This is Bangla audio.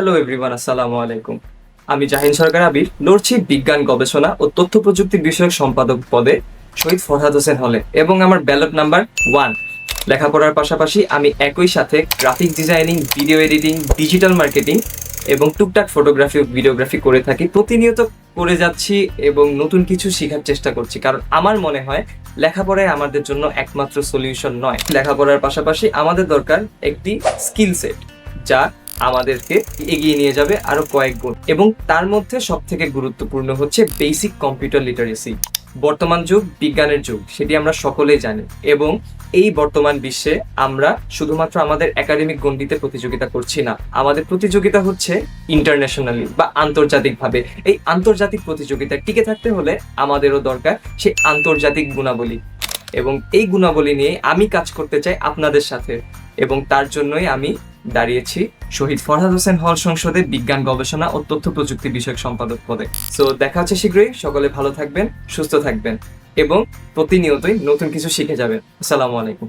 হ্যালো এভরিওয়ান আসসালামু আলাইকুম। আমি জাহিন সরকার আবির লড়ছি বিজ্ঞান গবেষণা ও তথ্য প্রযুক্তি বিষয়ক সম্পাদক পদে শহীদ ফরহাদ হোসেন হলে এবং আমার ব্যালট নাম্বার ওয়ান লেখাপড়ার পাশাপাশি আমি একই সাথে graphic designing video editing digital marketing এবং টুকটাক ফটোগ্রাফি ও ভিডিওগ্রাফি করে থাকি। প্রতিনিয়ত করে যাচ্ছি এবং নতুন কিছু শেখার চেষ্টা করছি, কারণ আমার মনে হয় লেখাপড়াই আমাদের জন্য একমাত্র সলিউশন নয়। লেখাপড়ার পাশাপাশি আমাদের দরকার একটি স্কিল সেট যা আমাদেরকে এগিয়ে নিয়ে যাবে আরও কয়েক গুণ। এবং তার মধ্যে সব থেকে গুরুত্বপূর্ণ হচ্ছে বেসিক কম্পিউটার লিটারেসি বর্তমান যুগ, বিজ্ঞানের যুগ, সেটি আমরা সকলেই জানি। এবং এই বর্তমান বিশ্বে আমরা শুধুমাত্র আমাদের একাডেমিক গণ্ডিতে প্রতিযোগিতা করছি না। আমাদের প্রতিযোগিতা হচ্ছে ইন্টারন্যাশনালি বা আন্তর্জাতিকভাবে। এই আন্তর্জাতিক প্রতিযোগিতা টিকে থাকতে হলে আমাদেরও দরকার সেই আন্তর্জাতিক গুণাবলী। এবং এই গুণাবলী নিয়ে আমি কাজ করতে চাই আপনাদের সাথে। এবং তার জন্যই আমি দাঁড়িয়েছি শহীদ ফরহাদ হোসেন হল সংসদে বিজ্ঞান, গবেষণা ও তথ্য প্রযুক্তি বিষয়ক সম্পাদক পদে। সো দেখা হচ্ছে শীঘ্রই। সকলে ভালো থাকবেন, সুস্থ থাকবেন এবং প্রতিনিয়তই নতুন কিছু শিখে যাবেন। আসসালামু আলাইকুম।